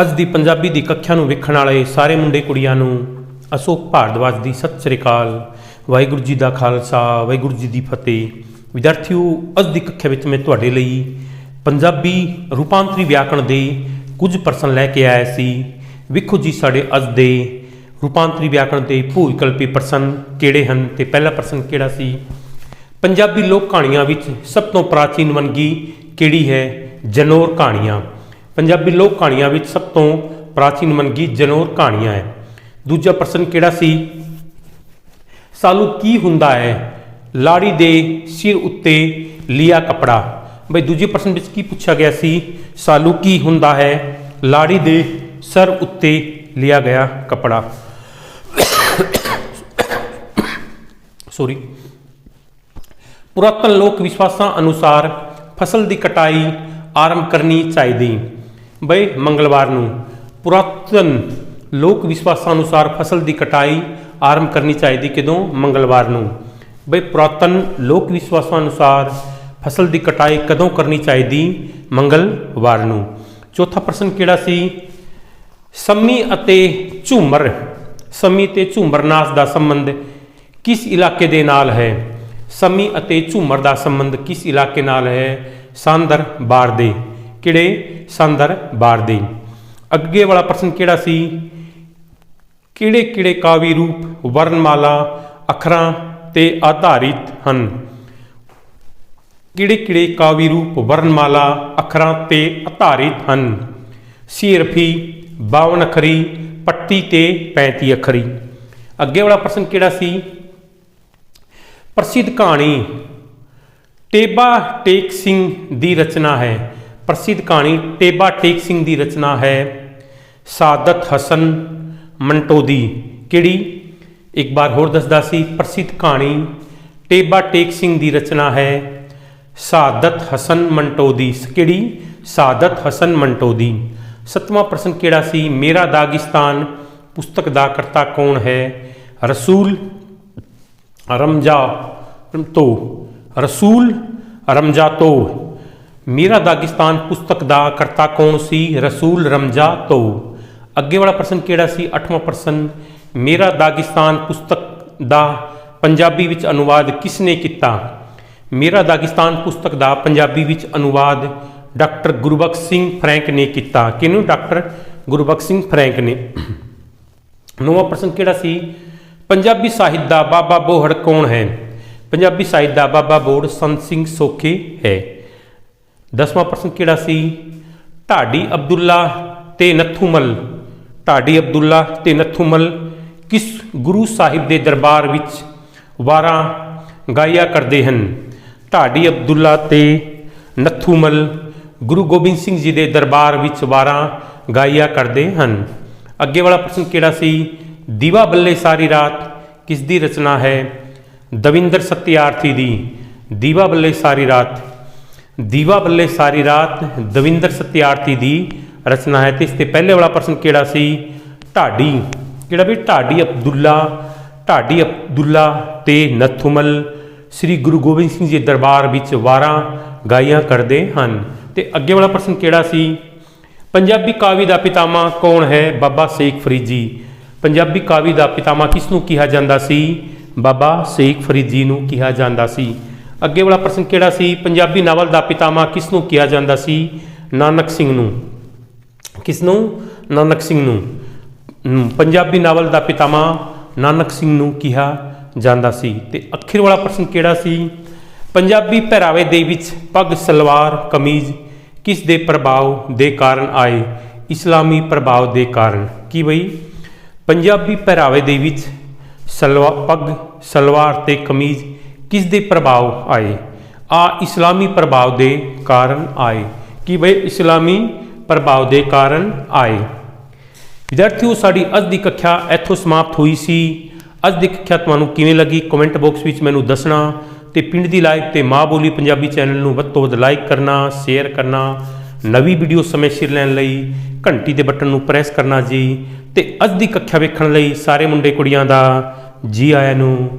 ਅੱਜ ਦੀ ਪੰਜਾਬੀ ਦੀ ਕੱਖਿਆ ਨੂੰ ਵੇਖਣ ਵਾਲੇ ਸਾਰੇ ਮੁੰਡੇ ਕੁੜੀਆਂ ਨੂੰ ਅਸ਼ੋਕ ਭਾਰਦਵਾਜ ਦੀ ਸਤਿ ਸ੍ਰੀ ਅਕਾਲ। ਵਾਹਿਗੁਰੂ ਜੀ ਦਾ ਖਾਲਸਾ, ਵਾਹਿਗੁਰੂ ਜੀ ਦੀ ਫਤਿਹ। ਵਿਦਿਆਰਥੀਓ, ਅੱਜ ਦੀ ਕੱਖਿਆ ਵਿੱਚ ਮੈਂ ਤੁਹਾਡੇ ਲਈ ਪੰਜਾਬੀ ਰੂਪਾਂਤਰੀ ਵਿਆਕਰਣ ਦੇ ਕੁਝ ਪ੍ਰਸ਼ਨ ਲੈ ਕੇ ਆਇਆ ਸੀ। ਵੇਖੋ ਜੀ ਸਾਡੇ ਅੱਜ ਦੇ ਰੂਪਾਂਤਰੀ ਵਿਆਕਰਣ ਦੇ ਭੂ ਵਿਕਲਪੀ ਪ੍ਰਸ਼ਨ ਕਿਹੜੇ ਹਨ ਤੇ ਪਹਿਲਾ ਪ੍ਰਸ਼ਨ ਕਿਹੜਾ ਸੀ? ਪੰਜਾਬੀ ਲੋਕ ਕਹਾਣੀਆਂ ਵਿੱਚ ਸਭ ਤੋਂ ਪ੍ਰਾਚੀਨ ਵੰਨਗੀ ਕਿਹੜੀ ਹੈ? ਜਨੌਰ ਕਹਾਣੀਆਂ। ਪੰਜਾਬੀ ਲੋਕ ਕਹਾਣੀਆਂ ਵਿੱਚ ਸਭ ਤੋਂ ਪ੍ਰਾਚੀਨ ਮਨਗੀ ਜਨੌਰ ਕਹਾਣੀਆਂ ਹੈ। ਦੂਜਾ ਪ੍ਰਸ਼ਨ ਕਿਹੜਾ ਸੀ? ਸਾਲੂ ਕੀ ਹੁੰਦਾ ਹੈ? ਲਾੜੀ ਦੇ ਸਿਰ ਉੱਤੇ ਲਿਆ ਕਪੜਾ। ਬਈ ਦੂਜੇ ਪ੍ਰਸ਼ਨ ਵਿੱਚ ਕੀ ਪੁੱਛਿਆ ਗਿਆ ਸੀ? ਸਾਲੂ ਕੀ ਹੁੰਦਾ ਹੈ? ਲਾੜੀ ਦੇ ਸਰ ਉੱਤੇ ਲਿਆ ਗਿਆ ਕਪੜਾ। ਸੌਰੀ ਪੁਰਾਤਨ ਲੋਕ ਵਿਸ਼ਵਾਸਾਂ ਅਨੁਸਾਰ ਫਸਲ ਦੀ ਕਟਾਈ ਆਰੰਭ ਕਰਨੀ ਚਾਹੀਦੀ। ਬਈ ਮੰਗਲਵਾਰ ਨੂੰ ਪੁਰਾਤਨ ਲੋਕ ਵਿਸ਼ਵਾਸਾਂ ਅਨੁਸਾਰ ਫਸਲ ਦੀ ਕਟਾਈ ਆਰੰਭ ਕਰਨੀ ਚਾਹੀਦੀ ਕਦੋਂ? ਮੰਗਲਵਾਰ ਨੂੰ। ਬਈ ਪੁਰਾਤਨ ਲੋਕ ਵਿਸ਼ਵਾਸਾਂ ਅਨੁਸਾਰ ਫਸਲ ਦੀ ਕਟਾਈ ਕਦੋਂ ਕਰਨੀ ਚਾਹੀਦੀ? ਮੰਗਲਵਾਰ ਨੂੰ। ਚੌਥਾ ਪ੍ਰਸ਼ਨ ਕਿਹੜਾ ਸੀ? ਸੰਮੀ ਅਤੇ ਝੂਮਰ। ਸੰਮੀ ਤੇ ਝੂਮਰ ਨਾਚ ਦਾ ਸੰਬੰਧ ਕਿਸ ਇਲਾਕੇ ਦੇ ਨਾਲ ਹੈ? ਸੰਮੀ ਅਤੇ ਝੂਮਰ ਦਾ ਸੰਬੰਧ ਕਿਸ ਇਲਾਕੇ ਨਾਲ ਹੈ? ਸਾਂਦਰ ਬਾਰ ਦੇ। ਕਿਹੜੇ? ਸਾਂਦਰ ਬਾਰਦੇ। ਅੱਗੇ ਵਾਲਾ ਪ੍ਰਸ਼ਨ ਕਿਹੜਾ ਸੀ? ਕਿਹੜੇ ਕਿਹੜੇ ਕਾਵੀ ਰੂਪ, ਵਰਣਮਾਲਾ, ਅੱਖਰਾਂ ਤੇ ਆਧਾਰਿਤ ਹਨ? ਕਿਹੜੇ ਕਿਹੜੇ ਕਾਵੀ ਰੂਪ, ਵਰਣਮਾਲਾ, ਅੱਖਰਾਂ ਤੇ ਆਧਾਰਿਤ ਹਨ? ਸੀਰਫੀ 52 ਅੱਖਰੀ, ਪੱਟੀ ਤੇ 35 ਅੱਖਰੀ। ਅੱਗੇ ਵਾਲਾ ਪ੍ਰਸ਼ਨ ਕਿਹੜਾ ਸੀ? ਪ੍ਰਸਿੱਧ ਕਹਾਣੀ, ਟੇਬਾ ਟੇਕ ਸਿੰਘ ਦੀ ਰਚਨਾ ਹੈ। ਪ੍ਰਸਿੱਧ ਕਹਾਣੀ ਟੇਬਾ ਟੇਕ ਸਿੰਘ ਦੀ ਰਚਨਾ ਹੈ। ਸਾਦਤ ਹਸਨ ਮੰਟੋਦੀ। ਕਿਹੜੀ? ਇੱਕ ਵਾਰ ਹੋਰ ਦੱਸਦਾ ਸੀ, ਪ੍ਰਸਿੱਧ ਕਹਾਣੀ ਟੇਬਾ ਟੇਕ ਸਿੰਘ ਦੀ ਰਚਨਾ ਹੈ। ਸਾਦਤ ਹਸਨ ਮੰਟੋਦੀ। ਕਿਹੜੀ? ਸਾਦਤ ਹਸਨ ਮੰਟੋਦੀ। ਸਤਵਾਂ ਪ੍ਰਸ਼ਨ ਕਿਹੜਾ ਸੀ? ਮੇਰਾ ਦਾਗਿਸਤਾਨ ਪੁਸਤਕ ਦਾ ਕਰਤਾ ਕੌਣ ਹੈ? ਰਸੂਲ ਰਮਜਾ ਤੋ ਰਸੂਲ ਰਮਜਾ ਤੋ ਮੇਰਾ ਦਾਗਿਸਤਾਨ ਪੁਸਤਕ ਦਾ ਕਰਤਾ ਕੌਣ ਸੀ? ਰਸੂਲ ਰਮਜਾ ਤੋ। ਅੱਗੇ ਵਾਲਾ ਪ੍ਰਸ਼ਨ ਕਿਹੜਾ ਸੀ? ਅੱਠਵਾਂ ਪ੍ਰਸ਼ਨ, ਮੇਰਾ ਦਾਗਿਸਤਾਨ ਪੁਸਤਕ ਦਾ ਪੰਜਾਬੀ ਵਿੱਚ ਅਨੁਵਾਦ ਕਿਸ ਨੇ ਕੀਤਾ? ਮੇਰਾ ਦਾਗਿਸਤਾਨ ਪੁਸਤਕ ਦਾ ਪੰਜਾਬੀ ਵਿੱਚ ਅਨੁਵਾਦ ਡਾਕਟਰ ਗੁਰਬਖਸ਼ ਸਿੰਘ ਫਰੈਂਕ ਨੇ ਕੀਤਾ। ਕਿਹਨੂੰ? ਡਾਕਟਰ ਗੁਰਬਖਸ਼ ਸਿੰਘ ਫਰੈਂਕ ਨੇ। ਨੌਵਾਂ ਪ੍ਰਸ਼ਨ ਕਿਹੜਾ ਸੀ? ਪੰਜਾਬੀ ਸਾਹਿਤ ਦਾ ਬਾਬਾ ਬੋਹੜ ਕੌਣ ਹੈ? ਪੰਜਾਬੀ ਸਾਹਿਤ ਦਾ ਬਾਬਾ ਬੋਹੜ ਸੰਤ ਸਿੰਘ ਸੋਖੇ ਹੈ। ਦਸਵਾਂ ਪ੍ਰਸ਼ਨ ਕਿਹੜਾ ਸੀ? ਢਾਡੀ ਅਬਦੁੱਲਾ ਤੇ ਨੱਥੂਮਲ। ਢਾਡੀ ਅਬਦੁੱਲਾ ਤੇ ਨੱਥੂਮਲ ਕਿਸ ਗੁਰੂ ਸਾਹਿਬ ਦੇ ਦਰਬਾਰ ਵਿੱਚ ਵਾਰਾਂ ਗਾਇਆ ਕਰਦੇ ਹਨ? ਢਾਡੀ ਅਬਦੁੱਲਾ ਤੇ ਨੱਥੂਮਲ ਗੁਰੂ ਗੋਬਿੰਦ ਸਿੰਘ ਜੀ ਦੇ ਦਰਬਾਰ ਵਿੱਚ ਵਾਰਾਂ ਗਾਇਆ ਕਰਦੇ ਹਨ। ਅੱਗੇ ਵਾਲਾ ਪ੍ਰਸ਼ਨ ਕਿਹੜਾ ਸੀ? ਦੀਵਾ ਬੱਲੇ ਸਾਰੀ ਰਾਤ ਕਿਸ ਦੀ ਰਚਨਾ ਹੈ? ਦਵਿੰਦਰ ਸਤਿਆਰਥੀ ਦੀ ਦੀਵਾ ਬੱਲੇ ਸਾਰੀ ਰਾਤ ਦੀਵਾ ਬੱਲੇ ਸਾਰੀ ਰਾਤ ਦਵਿੰਦਰ ਸਤਿਆਰਥੀ ਦੀ ਰਚਨਾ ਹੈ ਤੇ ਇਸ ਤੇ ਪਹਿਲੇ ਵਾਲਾ ਪ੍ਰਸ਼ਨ ਕਿਹੜਾ ਸੀ? ਢਾਡੀ। ਕਿਹੜਾ ਵੀ ਢਾਡੀ ਅਬਦੁੱਲਾ ਢਾਡੀ ਅਬਦੁੱਲਾ ਤੇ ਨਥੁਮਲ ਸ੍ਰੀ ਗੁਰੂ ਗੋਬਿੰਦ ਸਿੰਘ ਜੀ ਦੇ ਦਰਬਾਰ ਵਿੱਚ ਵਾਰਾਂ ਗਾਈਆਂ ਕਰਦੇ ਹਨ। ਤੇ ਅੱਗੇ ਵਾਲਾ ਪ੍ਰਸ਼ਨ ਕਿਹੜਾ ਸੀ? ਪੰਜਾਬੀ ਕਾਵਿ ਦਾ ਪਿਤਾਮਾ ਕੌਣ ਹੈ? ਬਾਬਾ ਸ਼ੇਖ ਫਰੀਦ ਜੀ। ਪੰਜਾਬੀ ਕਾਵਿ ਦਾ ਪਿਤਾਮਾ ਕਿਸ ਨੂੰ ਕਿਹਾ ਜਾਂਦਾ ਸੀ? ਬਾਬਾ ਸ਼ੇਖ ਫਰੀਦ ਜੀ ਨੂੰ ਕਿਹਾ ਜਾਂਦਾ ਸੀ। ਅੱਗੇ ਵਾਲਾ ਪ੍ਰਸ਼ਨ ਕਿਹੜਾ ਸੀ? ਪੰਜਾਬੀ ਨਾਵਲ ਦਾ ਪਿਤਾਮਾ ਕਿਸ ਨੂੰ ਕਿਹਾ ਜਾਂਦਾ ਸੀ? ਨਾਨਕ ਸਿੰਘ ਨੂੰ। ਕਿਸ ਨੂੰ ਨਾਨਕ ਸਿੰਘ ਨੂੰ। ਪੰਜਾਬੀ ਨਾਵਲ ਦਾ ਪਿਤਾਮਾ ਨਾਨਕ ਸਿੰਘ ਨੂੰ ਕਿਹਾ ਜਾਂਦਾ ਸੀ। ਤੇ ਅਖੀਰ ਵਾਲਾ ਪ੍ਰਸ਼ਨ ਕਿਹੜਾ ਸੀ? ਪੰਜਾਬੀ ਪਹਿਰਾਵੇ ਦੇ ਵਿੱਚ ਪੱਗ, ਸਲਵਾਰ, ਕਮੀਜ਼ ਕਿਸ ਦੇ ਪ੍ਰਭਾਵ ਦੇ ਕਾਰਨ ਆਏ? ਇਸਲਾਮੀ ਪ੍ਰਭਾਵ ਦੇ ਕਾਰਨ। ਕੀ ਬਈ? ਪੰਜਾਬੀ ਪਹਿਰਾਵੇ ਦੇ ਵਿੱਚ ਸਲਵਾ, ਪੱਗ, ਸਲਵਾਰ ਤੇ ਕਮੀਜ਼ ਕਿਸ ਦੇ ਪ੍ਰਭਾਵ ਆਏ? ਆ ਇਸਲਾਮੀ ਪ੍ਰਭਾਵ ਦੇ ਕਾਰਨ ਆਏ। ਕਿ ਬਈ ਇਸਲਾਮੀ ਪ੍ਰਭਾਵ ਦੇ ਕਾਰਨ ਆਏ? ਵਿਦਿਆਰਥੀਓ, ਸਾਡੀ ਅੱਜ ਦੀ ਕੱਖਿਆ ਇੱਥੋਂ ਸਮਾਪਤ ਹੋਈ ਸੀ। ਅੱਜ ਦੀ ਕੱਖਿਆ ਤੁਹਾਨੂੰ ਕਿਵੇਂ ਲੱਗੀ? ਕਮੈਂਟ ਬਾਕਸ ਵਿੱਚ ਮੈਨੂੰ ਦੱਸਣਾ ਤੇ ਪਿੰਡ ਦੀ ਲਾਈਵ ਤੇ ਮਾਂ ਬੋਲੀ ਪੰਜਾਬੀ ਚੈਨਲ ਨੂੰ ਵੱਧ ਤੋਂ ਵੱਧ ਲਾਈਕ ਕਰਨਾ ਸ਼ੇਅਰ ਕਰਨਾ, ਨਵੀਂ ਵੀਡੀਓ ਸਮੇਂ ਸਿਰ ਲੈਣ ਲਈ ਘੰਟੀ ਦੇ ਬਟਨ ਨੂੰ ਪ੍ਰੈਸ ਕਰਨਾ ਜੀ। ਤੇ ਅੱਜ ਦੀ ਕੱਖਿਆ ਵੇਖਣ ਲਈ ਸਾਰੇ ਮੁੰਡੇ ਕੁੜੀਆਂ ਦਾ ਜੀ ਆਇਆਂ ਨੂੰ